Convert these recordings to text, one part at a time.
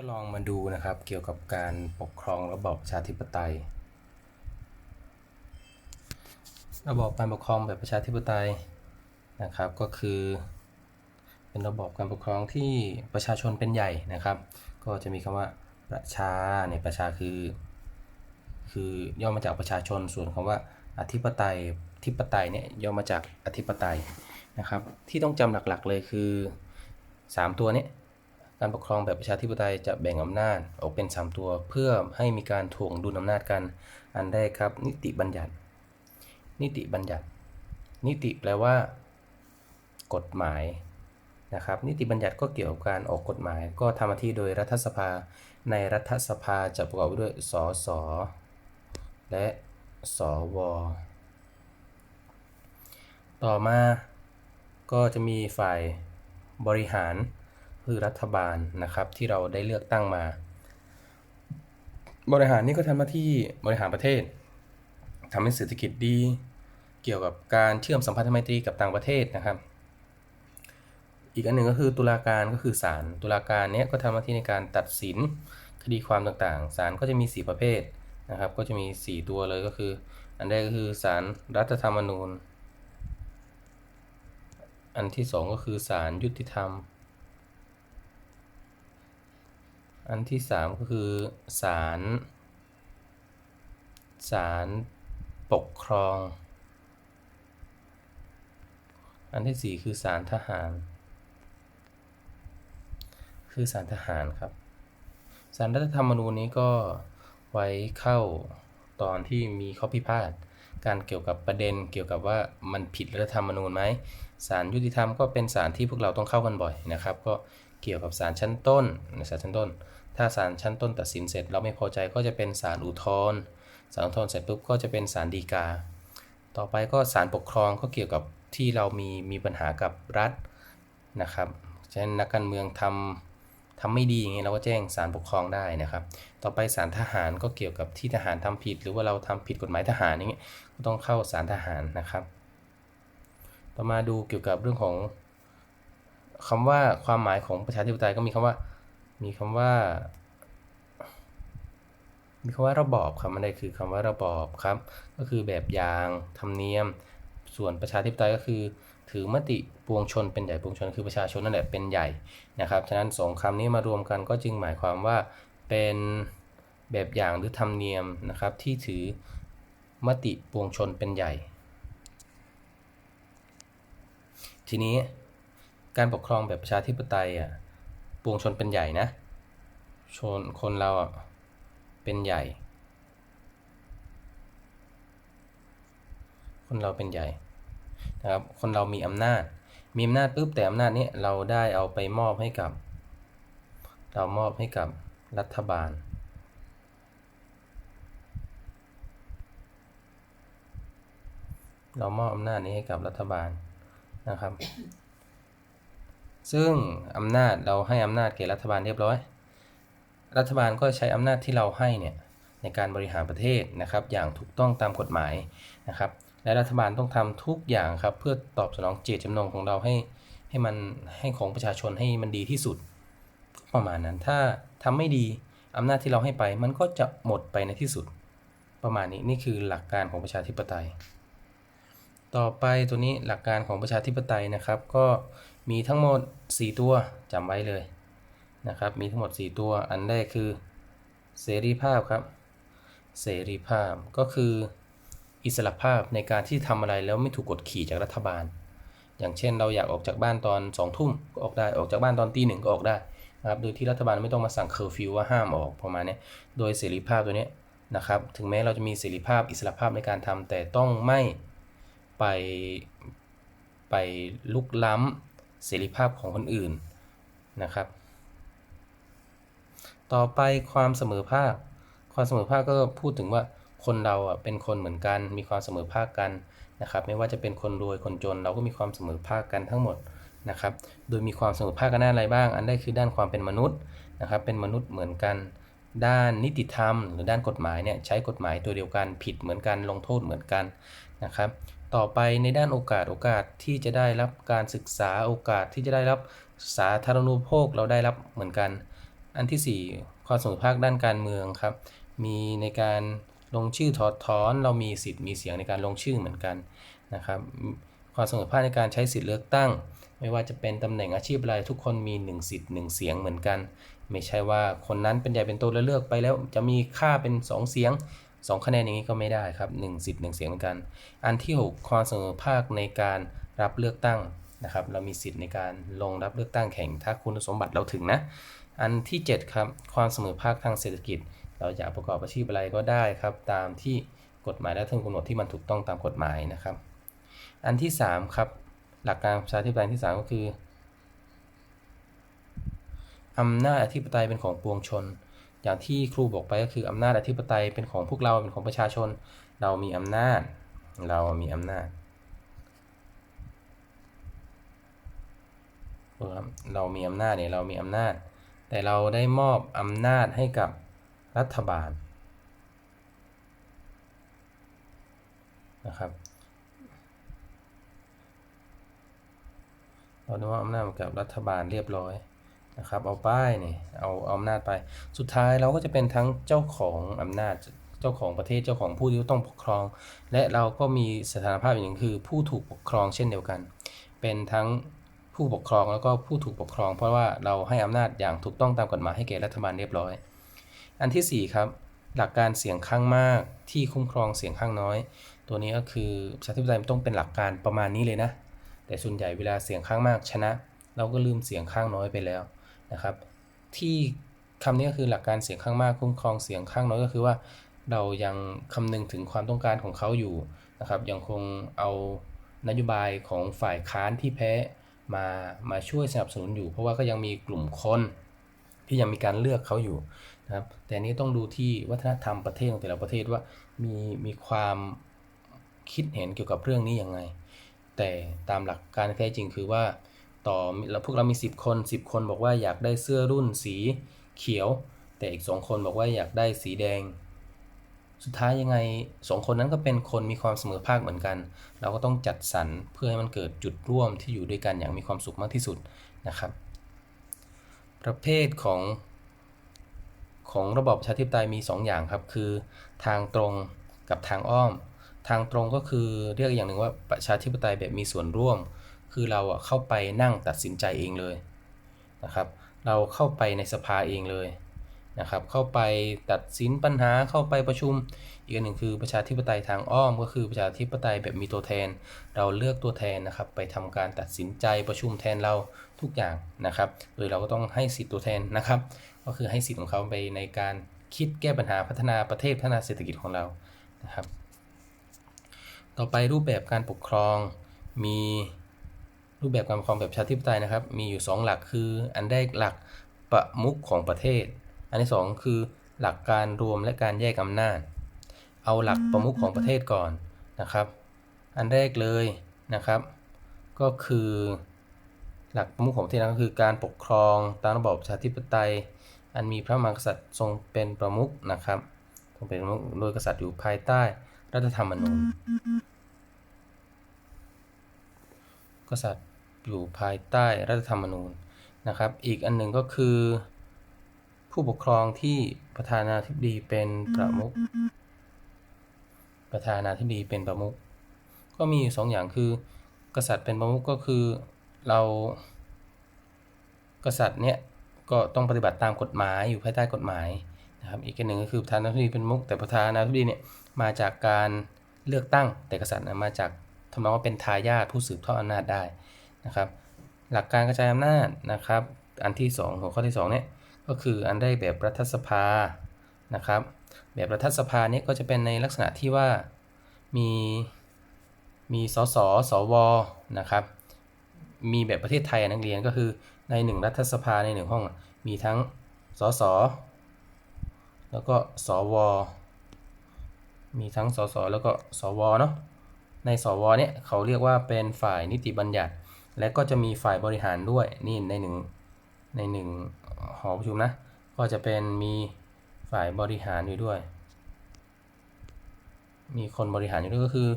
ก็ลองมาดูนะครับเกี่ยวกับการปกครองระบอบประชาธิปไตย ระบอบการปกครองแบบประชาธิปไตยนะครับก็คือ เป็นระบอบการปกครองที่ประชาชนเป็นใหญ่นะครับ ก็จะมีคำว่าประชาเนี่ยประชาคือ คือย่อมาจากประชาชนส่วนคำว่าอธิปไตยธิปไตยเนี่ยย่อมาจากอธิปไตยนะครับ ที่ต้องจำหลักๆเลยคือ 3 ตัวเนี้ การปกครองแบบประชาธิปไตยจะแบ่งอำนาจออกเป็น 3 ตัว เพื่อให้มีการถ่วงดุลอำนาจกัน อันแรกครับ นิติบัญญัติ นิติบัญญัติ นิติแปลว่า กฎหมายนะครับ นิติบัญญัติก็เกี่ยวกับการออกกฎหมาย ก็ทำหน้าที่โดยรัฐสภา ในรัฐสภาจะประกอบไปด้วยสสและสวต่อมาก็จะมีฝ่ายบริหาร คือรัฐบาลนะครับ ที่เราได้เลือกตั้งมา บริหารนี่ก็ทำหน้าที่บริหารประเทศทำให้เศรษฐกิจดี เกี่ยวกับการเชื่อมสัมพันธไมตรีกับต่างประเทศนะครับ อีกอันหนึ่งก็คือตุลาการก็คือศาลตุลาการเนี้ยก็ทำหน้าที่ในการตัดสินคดีความต่างๆศาลก็จะมี 4 ประเภทนะครับ ก็จะมี 4 ตัวเลยก็คือ อันแรกก็คือศาลรัฐธรรมนูญ อันที่ 2 ก็คือศาลยุติธรรม อันที่ 3 ก็คือศาลศาลปกครอง อันที่ 4 คือศาลทหาร คือศาลทหารครับศาลรัฐธรรมนูญนี้ก็ไว้เข้าตอนที่มีข้อพิพาทการเกี่ยวกับประเด็นเกี่ยวกับว่ามันผิดรัฐธรรมนูญไหมศาลยุติธรรมก็เป็นศาลที่พวกเราต้องเข้ากันบ่อยนะครับ ก็เกี่ยวกับศาลชั้นต้นศาลชั้นต้น ถ้าศาลชั้นต้นตัดสินเสร็จ เราไม่พอใจก็จะเป็นศาลอุทธรณ์ศาลอุทธรณ์เสร็จปุ๊บก็จะเป็นศาลฎีกา ต่อไปก็ศาลปกครองก็เกี่ยวกับที่เรามีมีปัญหากับรัฐนะครับเช่นนักการเมืองทำทำไม่ดีอย่างเงี้ยเราก็แจ้งศาลปกครองได้นะครับ ต่อไปศาลทหารก็เกี่ยวกับที่ทหารทำผิด หรือว่าเราทำผิดกฎหมายทหารอย่างเงี้ยก็ต้องเข้าศาลทหารนะครับ ต่อมาดูเกี่ยวกับเรื่องของคำว่าความหมายของประชาธิปไตยก็มีคำว่า มีคำว่า มีคำว่าระบอบครับมันได้คือคำว่าระบอบครับ ก็คือแบบอย่างธรรมเนียม ส่วนประชาธิปไตยก็คือ ถือมติปวงชนเป็นใหญ่ปวงชนคือประชาชนนั่นแหละเป็นใหญ่นะครับฉะนั้นสองคำนี้มารวมกันก็จึงหมายความว่าเป็นแบบอย่างหรือธรรมเนียมนะครับ ที่ถือมติปวงชนเป็นใหญ่ ทีนี้การปกครองแบบประชาธิปไตยอะ ปวงชนเป็นใหญ่นะ ชนคนเราอะเป็นใหญ่ คนเราเป็นใหญ่นะครับ คนเรามีอำนาจ มีอำนาจปุ๊บแต่อำนาจนี้เราได้เอาไปมอบให้กับ เรามอบให้กับรัฐบาลเรามอบอำนาจนี้ให้กับรัฐบาลนะครับ ซึ่งอำนาจเราให้อำนาจแก่รัฐบาลเรียบร้อย รัฐบาลก็ใช้อำนาจที่เราให้เนี่ยในการบริหารประเทศนะครับ อย่างถูกต้องตามกฎหมายนะครับ และรัฐบาลต้องทำทุกอย่างครับ เพื่อตอบสนองเจตจำนงของเราให้ให้มันให้ของประชาชนให้มันดีที่สุด ประมาณนั้นถ้าทำไม่ดีอำนาจที่เราให้ไป มันก็จะหมดไปในที่สุด ประมาณนี้นี่คือหลักการของประชาธิปไตย ต่อไปตัวนี้หลักการของประชาธิปไตยนะครับ ก็มีทั้งหมด 4 ตัวจำไว้เลยนะครับ มีทั้งหมด 4 ตัวอันแรกคือเสรีภาพครับ เสรีภาพก็คืออิสระภาพในการที่ทำอะไรแล้วไม่ถูกกดขี่จากรัฐบาล อย่างเช่นเราอยากออกจากบ้านตอน2องทุ่มก็ออกได้ออกจากบ้านตอนตีหนึ่งก็ออกได้นะครับโดยที่รัฐบาลไม่ต้องมาสั่งเคอร์ฟิวว่าห้ามออกประมาณนี้โดยเสรีภาพตัวนี้นะครับ ถึงแม้เราจะมีเสรีภาพอิสระภาพในการทำแต่ต้องไม่ ไปไปลุกล้ำเสรีภาพของคนอื่นนะครับ ต่อไปความเสมอภาค ความเสมอภาคก็พูดถึงว่าคนเราอะเป็นคนเหมือนกันมีความเสมอภาคกันนะครับ ไม่ว่าจะเป็นคนรวยคนจน เราก็มีความเสมอภาคกันทั้งหมดนะครับ โดยมีความเสมอภาคกันด้านอะไรบ้าง อันแรกคือด้านความเป็นมนุษย์นะครับ เป็นมนุษย์เหมือนกัน ด้านนิติธรรม หรือด้านกฎหมายเนี่ยใช้กฎหมายตัวเดียวกันผิดเหมือนกันลงโทษเหมือนกันนะครับ ต่อไปในด้านโอกาสโอกาสที่จะได้รับการศึกษาโอกาสที่จะได้รับสาธารณูปโภคเราได้รับเหมือนกัน อันที่ 4 ความเสมอภาคด้านการเมืองครับ มีในการลงชื่อถอดถอนเรามีสิทธิ์มีเสียงในการลงชื่อเหมือนกันนะครับความเสมอภาคในการใช้สิทธิ์เลือกตั้ง ไม่ว่าจะเป็นตำแหน่งอาชีพอะไรทุกคนมี 1 สิทธิ์ 1 เสียงเหมือนกัน ไม่ใช่ว่าคนนั้นเป็นใหญ่เป็นโตแล้วเลือกไปแล้วจะมีค่าเป็น 2 เสียง 2 คะแนนอย่างนี้ก็ไม่ได้ครับ1สิทธิ์1เสียงเหมือนกัน อันที่ 6 ความเสมอภาคในการรับเลือกตั้งนะครับ เรามีสิทธิ์ในการลงรับเลือกตั้งแข่งถ้าคุณสมบัติเราถึงนะ อันที่ 7 ครับ ความเสมอภาคทางเศรษฐกิจ เราอยากประกอบอาชีพอะไรก็ได้ครับ ตามที่กฎหมายและทึงกำหนดที่มันถูกต้องตามกฎหมายนะครับ อันที่ 3 ครับ หลักการประชาธิปไตยที่ 3 ก็คืออำนาจอธิปไตยเป็นของปวงชน อย่างที่ครูบอกไปก็คืออำนาจอธิปไตยเป็นของพวกเราเป็นของประชาชน เรามีอำนาจ เรามีอำนาจเรามีอำนาจเนี่ยเรามีอำนาจ แต่เราได้มอบอำนาจให้กับรัฐบาลนะครับเราได้มอบอำนาจกับรัฐบาลเรียบร้อย นะครับเอาป้ายนี่เอาเอาอำนาจไป สุดท้ายเราก็จะเป็นทั้งเจ้าของอำนาจเจ้าของประเทศเจ้าของผู้ที่ต้องปกครอง และเราก็มีสถานภาพอย่างหนึ่งคือ ผู้ถูกปกครองเช่นเดียวกัน เป็นทั้งผู้ปกครองแล้วก็ผู้ถูกปกครอง เพราะว่าเราให้อำนาจอย่างถูกต้องตามกฎหมายให้แก่รัฐบาลเรียบร้อย อันที่ 4 ครับ หลักการเสียงข้างมากที่คุ้มครองเสียงข้างน้อย ตัวนี้ก็คือประชาธิปไตยต้องเป็นหลักการประมาณนี้เลยนะ แต่ส่วนใหญ่เวลาเสียงข้างมากชนะ เราก็ลืมเสียงข้างน้อยไปแล้ว นะครับ ที่คำนี้ก็คือหลักการเสียงข้างมากคุ้มครองเสียงข้างน้อยก็คือว่า เรายังคำนึงถึงความต้องการของเขาอยู่นะครับยังคงเอานโยบายของฝ่ายค้านที่แพ้มามาช่วยสนับสนุนอยู่ เพราะว่าก็ยังมีกลุ่มคนที่ยังมีการเลือกเขาอยู่นะครับแต่นี้ต้องดูที่วัฒนธรรมประเทศของแต่ละประเทศว่ามีมีความคิดเห็นเกี่ยวกับเรื่องนี้ยังไง แต่ตามหลักการแท้จริงคือว่า ต่อเราพวกเรามี 10 คน 10 คนบอกว่าอยากได้เสื้อรุ่นสีเขียว แต่อีก 2 คนบอกว่าอยากได้สีแดง สุดท้ายยังไงสองคนนั้นก็เป็นคนมีความเสมอภาคเหมือนกัน เราก็ต้องจัดสรรเพื่อให้มันเกิดจุดร่วมที่อยู่ด้วยกันอย่างมีความสุขมากที่สุดนะครับ ประเภทของของระบอบประชาธิปไตยมี 2 อย่างครับ คือทางตรงกับทางอ้อม ทางตรงก็คือเรียกอย่างหนึ่งว่าประชาธิปไตยแบบมีส่วนร่วม คือเราเข้าไปนั่งตัดสินใจเองเลยนะครับ เราเข้าไปในสภาเองเลยนะครับ เข้าไปตัดสินปัญหาเข้าไปประชุม อีกอันหนึ่งคือประชาธิปไตยทางอ้อม ก็คือประชาธิปไตยแบบมีตัวแทน เราเลือกตัวแทนนะครับ ไปทำการตัดสินใจประชุมแทนเราทุกอย่างนะครับ โดยเราก็ต้องให้สิทธิ์ตัวแทนนะครับ ก็คือให้สิทธิ์ของเขาไปในการคิดแก้ปัญหาพัฒนาประเทศพัฒนาเศรษฐกิจของเรานะครับ ต่อไปรูปแบบการปกครองมี รูปแบบการปกครองแบบชาธิปไตยนะครับ มีอยู่ 2 หลักคืออันแรกหลักประมุขของประเทศ อันที่ 2 คือหลักการรวมและการแยกอำนาจ เอาหลักประมุขของประเทศก่อนนะครับ อันแรกเลยนะครับ ก็คือหลักประมุขของประเทศก็คือการปกครองตามระบอบประชาธิปไตย อันมีพระมหากษัตริย์ทรงเป็นประมุขนะครับทรงเป็นประมุขโดยกษัตริย์อยู่ภายใต้รัฐธรรมนูญกษัตริย์ อยู่ภายใต้รัฐธรรมนูญนะครับ อีกอันหนึ่งก็คือ ผู้ปกครองที่ประธานาธิบดีเป็นประมุขประธานาธิบดีเป็นประมุขก็มีสองอย่างคือ กษัตริย์เป็นประมุขก็คือเรา กษัตริย์เนี่ยก็ต้องปฏิบัติตามกฎหมายอยู่ภายใต้กฎหมายนะครับอีกอันหนึ่งก็คือประธานาธิบดีเป็นมุกแต่ประธานาธิบดีเนี่ยมาจากการเลือกตั้งแต่กษัตริย์มาจากทำนองว่าเป็นทายาทผู้สืบทอดอำนาจได้ นะครับหลักการกระจายอำนาจนะครับ อันที่2หัวข้อที่2เนี่ยก็คืออันได้แบบรัฐสภานะครับ แบบรัฐสภาเนี่ยก็จะเป็นในลักษณะที่ว่ามีมีสสสวนะครับ มีแบบประเทศไทยนักเรียนก็คือในหนึ่งรัฐสภาในหนึ่งห้อง มีทั้งสสแล้วก็สวมีทั้งสสแล้วก็สวเนาะในสวเนี่ยเขาเรียกว่าเป็นฝ่ายนิติบัญญัติ และก็จะมีฝ่ายบริหารด้วยนี่ในหนึ่งในหนึ่งหอประชุมนะ ก็จะเป็นมีฝ่ายบริหารอยู่ด้วย มีคนบริหารอยู่ด้วยก็คือ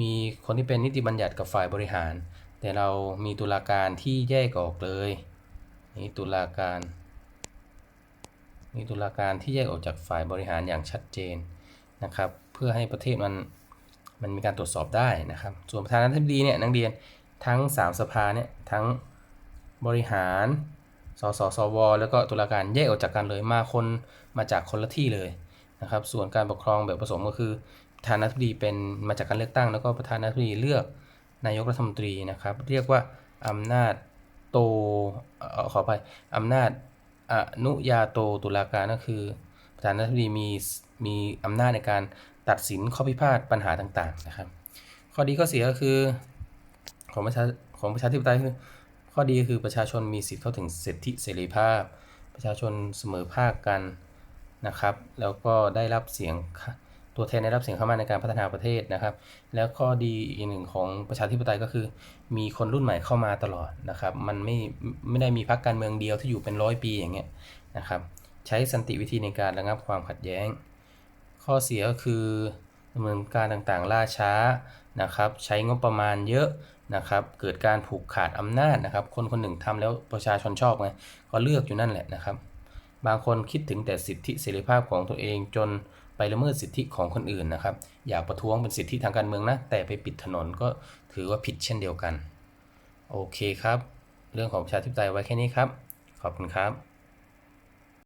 มีคนที่เป็นนิติบัญญัติกับฝ่ายบริหาร แต่เรามีตุลาการที่แยกออกเลยนี่ตุลาการมีตุลาการที่แยกออกจากฝ่ายบริหารอย่างชัดเจนนะครับ เพื่อให้ประเทศมันมันมีการตรวจสอบได้นะครับ ส่วนประธานาธิบดีเนี่ยนักเรียน ทั้ง 3 สภาเนี่ยทั้งบริหาร สสสว แล้วก็ตุลาการแยกออกจากกันเลยมาคนมาจากคนละที่เลยนะครับ ส่วนการปกครองแบบผสมก็คือประธานาธิบดีเป็นมาจากการเลือกตั้ง แล้วก็ประธานาธิบดีเลือกนายกรัฐมนตรีนะครับ เรียกว่าอำนาจโตเอ่อขอไปอำนาจอนุญาโตตุลาการก็คือ ประธานาธิบดีมีมีอำนาจในการตัดสินข้อพิพาทปัญหาต่างๆนะครับ ข้อดีข้อเสียก็คือ ของประชาของประชาธิปไตยคือข้อดีคือประชาชนมีสิทธิ์เข้าถึงสิทธิเสรีภาพ ประชาชนเสมอภาคกันนะครับ แล้วก็ได้รับเสียงตัวแทนได้รับเสียงเข้ามาในการพัฒนาประเทศนะครับ แล้วข้อดีอีกหนึ่งของประชาธิปไตยก็คือ มีคนรุ่นใหม่เข้ามาตลอดนะครับ มันไม่ไม่ได้มีพรรคการเมืองเดียวที่อยู่เป็นร้อยปีอย่างเงี้ยนะครับ ใช้สันติวิธีในการระงับความขัดแย้ง ข้อเสียก็คือ ดำเนินการต่างๆล่าช้านะครับ ใช้งบประมาณเยอะนะครับ เกิดการผูกขาดอำนาจนะครับ คนคนหนึ่งทำแล้วประชาชนชอบไงก็เลือกอยู่นั่นแหละนะครับ บางคนคิดถึงแต่สิทธิเสรีภาพของตัวเองจนไปละเมิดสิทธิของคนอื่นนะครับ อยากประท้วงเป็นสิทธิทางการเมืองนะ แต่ไปปิดถนนก็ถือว่าผิดเช่นเดียวกัน โอเคครับ เรื่องของประชาธิปไตยไว้แค่นี้ครับ ขอบคุณครับ